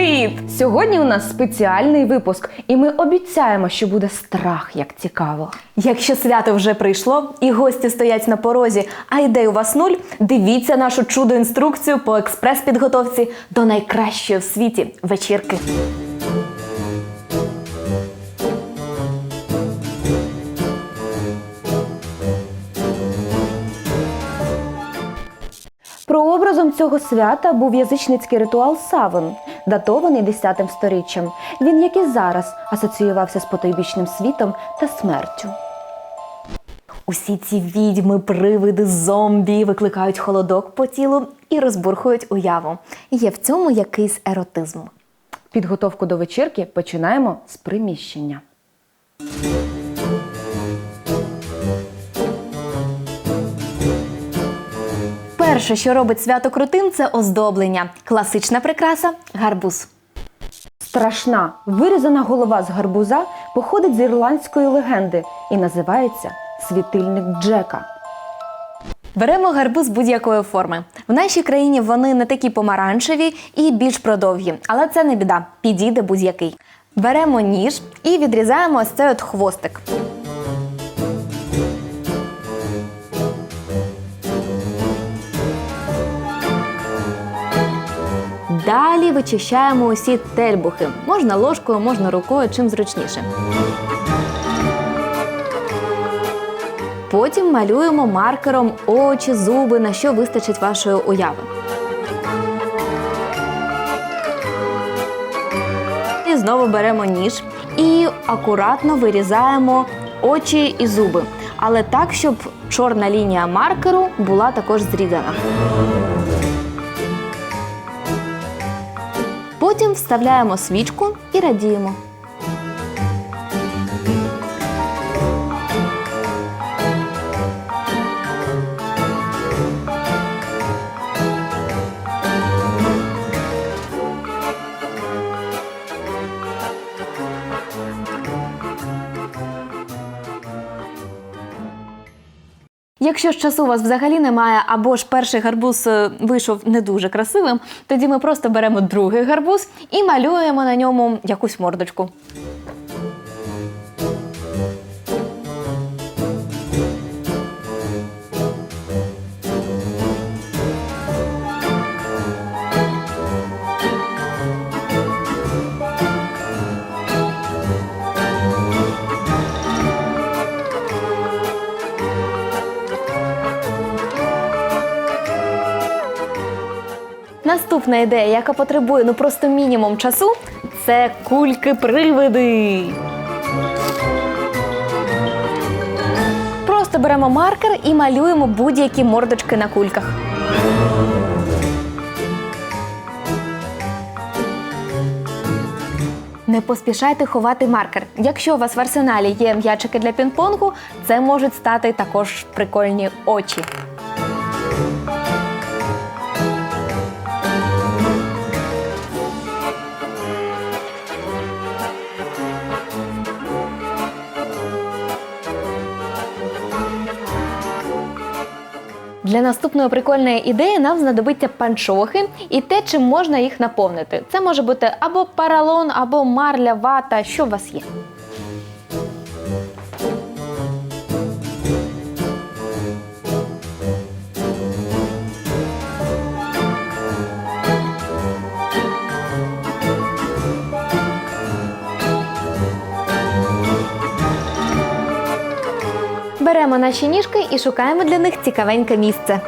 Привіт! Сьогодні у нас спеціальний випуск, і ми обіцяємо, що буде страх, як цікаво. Якщо свято вже прийшло і гості стоять на порозі, а ідей у вас нуль, дивіться нашу чудо інструкцію по експрес-підготовці до найкращої в світі вечірки. Прообразом цього свята був язичницький ритуал Савин, датований 10 сторіччям. Він, як і зараз, асоціювався з потойбічним світом та смертю. Усі ці відьми, привиди, зомбі викликають холодок по тілу і розбурхують уяву. Є в цьому якийсь еротизм. Підготовку до вечірки починаємо з приміщення. Перше, що робить свято крутим, це оздоблення. Класична прикраса гарбуз. Страшна вирізана голова з гарбуза походить з ірландської легенди і називається світильник Джека. Беремо гарбуз будь-якої форми. В нашій країні вони не такі помаранчеві і більш продовгі, але це не біда, підійде будь-який. Беремо ніж і відрізаємо ось цей от хвостик. Далі вичищаємо усі тельбухи. Можна ложкою, можна рукою, чим зручніше. Потім малюємо маркером очі, зуби, на що вистачить вашої уяви. І знову беремо ніж і акуратно вирізаємо очі і зуби. Але так, щоб чорна лінія маркеру була також зрізана. Потім вставляємо свічку і радіємо. Якщо ж часу у вас взагалі немає, або ж перший гарбуз е, вийшов не дуже красивим, тоді ми просто беремо другий гарбуз і малюємо на ньому якусь мордочку. Наступна ідея, яка потребує ну просто мінімум часу, це кульки-привиди. Просто беремо маркер і малюємо будь-які мордочки на кульках. Не поспішайте ховати маркер. Якщо у вас в арсеналі є м'ячики для пінг-понгу, це можуть стати також прикольні очі. Для наступної прикольної ідеї нам знадобиться панчохи і те, чим можна їх наповнити. Це може бути або паралон, або марля, вата, що у вас є. Беремо наші ніжки і шукаємо для них цікавеньке місце.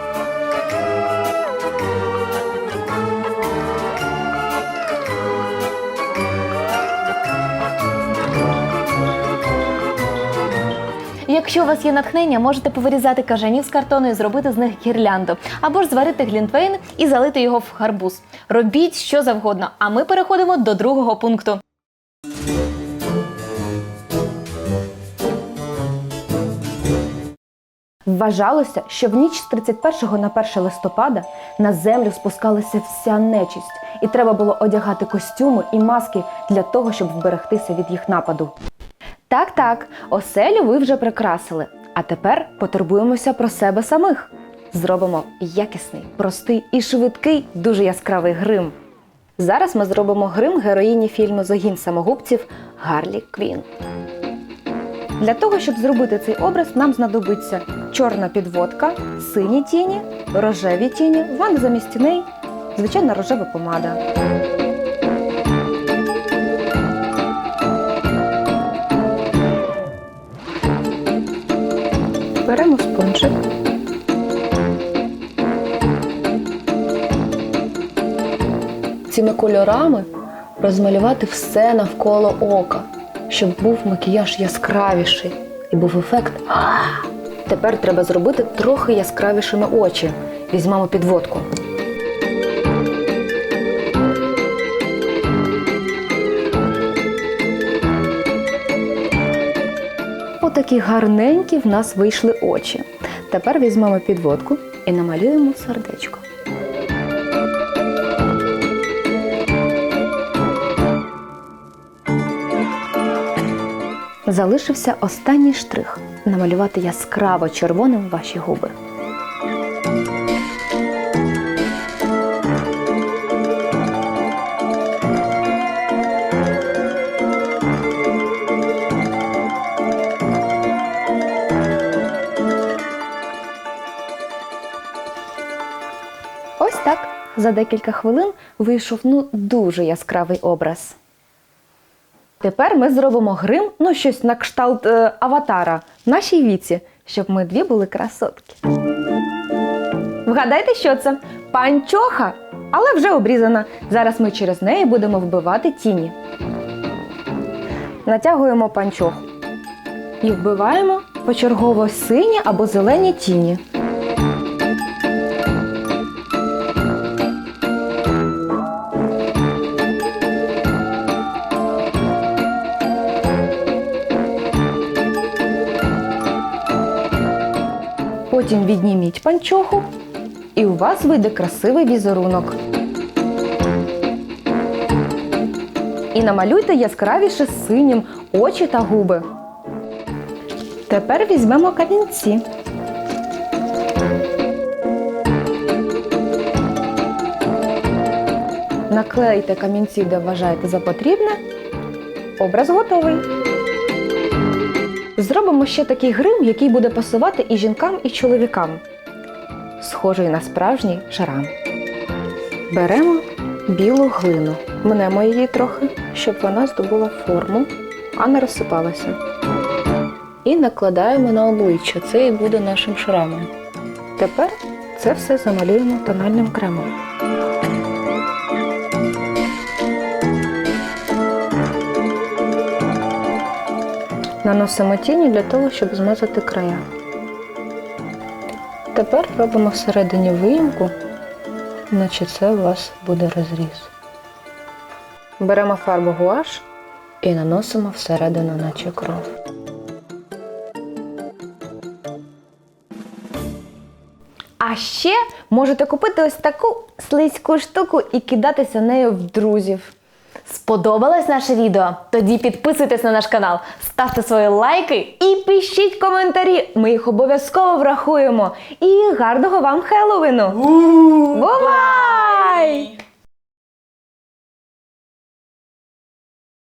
Якщо у вас є натхнення, можете повирізати кажанів з картону і зробити з них гірлянду, або ж зварити глінтвейн і залити його в гарбуз. Робіть що завгодно, а ми переходимо до другого пункту. Вважалося, що в ніч з 31 на 1 листопада на землю спускалася вся нечисть, і треба було одягати костюми і маски для того, щоб вберегтися від їх нападу. Так, так, оселю ви вже прикрасили. А тепер потурбуємося про себе самих. Зробимо якісний, простий і швидкий, дуже яскравий грим. Зараз ми зробимо грим героїні фільму Загін самогубців Гарлі Квін. Для того, щоб зробити цей образ, нам знадобиться чорна підводка, сині тіні, рожеві тіні. В мене замість звичайна рожева помада. Беремо спонжик. Цими кольорами розмалювати все навколо ока, щоб був макіяж яскравіший і був ефект. Тепер треба зробити трохи яскравішими очі. Візьмемо підводку. Отакі гарненькі в нас вийшли очі. Тепер візьмемо підводку і намалюємо сердечко. Залишився останній штрих намалювати яскраво червоним ваші губи. Ось так. За декілька хвилин вийшов ну дуже яскравий образ. Тепер ми зробимо грим, ну щось на кшталт е, аватара в нашій віці, щоб ми дві були красотки. Вгадайте, що це? Панчоха, але вже обрізана. Зараз ми через неї будемо вбивати тіні. Натягуємо панчоху і вбиваємо почергово сині або зелені тіні. Потім відніміть панчоху, і у вас вийде красивий візерунок. І намалюйте яскравіше синім очі та губи. Тепер візьмемо камінці. Наклейте камінці, де вважаєте за потрібне. Образ готовий. Зробимо ще такий грим, який буде пасувати і жінкам, і чоловікам. Схожий на справжній шрам. Беремо білу глину, мнемо її трохи, щоб вона здобула форму, а не розсипалася. І накладаємо на обличчя. Це і буде нашим шрамом. Тепер це все замалюємо тональним кремом. Наносимо тіні для того, щоб змазати края. Тепер робимо всередині виїмку, наче це у вас буде розріз. Беремо фарбу гуаш і наносимо всередину, наче кров. А ще можете купити ось таку слизьку штуку і кидатися нею в друзів. Сподобалось наше відео? Тоді підписуйтесь на наш канал, ставте свої лайки. І пишіть коментарі, ми їх обов'язково врахуємо. І гарного вам Хеллоуіну! Бувай!